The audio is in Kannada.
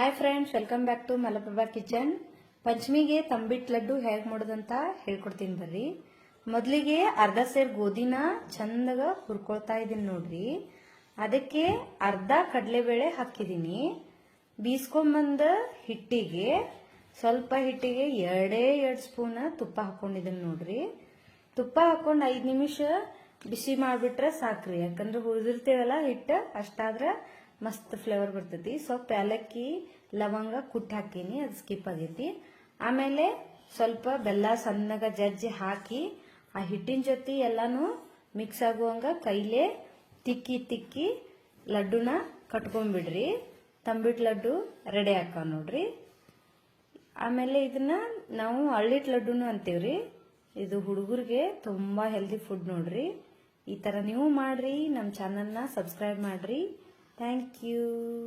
Hi friends welcome back to Malaprabha kitchen ಪಂಚಮಿಗೆ ತಂಬಿಟ್ laddu ಹೇಗೆ ಮಾಡೋದಂತ ಹೇಳ್ಕೊಡ್ತೀನಿ ಬರ್ರಿ. ಮೊದಲಿಗೆ ಅರ್ಧ ಸೇರ್ ಗೋಧಿನ ಚಂದಾಗ ಹುರ್ಕೊಳ್ತಾ ಇದ್ದೀನಿ ನೋಡ್ರಿ. ಅದಕ್ಕೆ ಅರ್ಧ ಕಡಲೆಬೇಳೆ ಹಾಕಿದ್ದೀನಿ ಬೀಸ್ಕೊಂಬಂದ ಹಿಟ್ಟಿಗೆ ಸ್ವಲ್ಪ ಹಿಟ್ಟಿಗೆ ಎರಡೇ ಎರಡು ಸ್ಪೂನ್ ತುಪ್ಪ ಹಾಕೊಂಡಿದ್ದೀನಿ ನೋಡ್ರಿ. ತುಪ್ಪ ಹಾಕೊಂಡು ಐದು ನಿಮಿಷ ಬಿಸಿ ಮಾಡಿಬಿಟ್ರೆ ಸಾಕ್ರಿ. ಯಾಕಂದ್ರೆ ಹುರಿದಿರ್ತೇವಲ್ಲ ಹಿಟ್ಟು, ಅಷ್ಟಾದ್ರೆ ಮಸ್ತ್ ಫ್ಲೇವರ್ ಬರ್ತೈತಿ. ಸ್ವಲ್ಪ ಏಲಕ್ಕಿ, ಲವಂಗ ಕುಟ್ಟಿ ಹಾಕೀನಿ, ಅದು ಸ್ಕಿಪ್ ಆಗೈತಿ. ಆಮೇಲೆ ಸ್ವಲ್ಪ ಬೆಲ್ಲ ಸಣ್ಣಗ ಜಜ್ಜಿ ಹಾಕಿ ಆ ಹಿಟ್ಟಿನ ಜೊತೆ ಎಲ್ಲಾನು ಮಿಕ್ಸ್ ಆಗುವಂಗ ಕೈಲೇ ತಿಕ್ಕಿ ತಿಕ್ಕಿ ಲಡ್ಡುನ ಕಟ್ಕೊಂಡ್ಬಿಡ್ರಿ. ತಂಬಿಟ್ ಲಡ್ಡು ರೆಡಿ ಹಾಕ ನೋಡ್ರಿ. ಆಮೇಲೆ ಇದನ್ನ ನಾವು ಹಳ್ಳಿಟ್ ಲಡ್ಡುನು ಅಂತೀವ್ರಿ. ಇದು ಹುಡುಗರಿಗೆ ತುಂಬಾ ಹೆಲ್ದಿ ಫುಡ್ ನೋಡ್ರಿ. ಈ ತರ ನೀವು ಮಾಡ್ರಿ ನಮ್ಮ ಚಾನಲ್ನ ಸಬ್ಸ್ಕ್ರೈಬ್ ಮಾಡ್ರಿ. Thank you.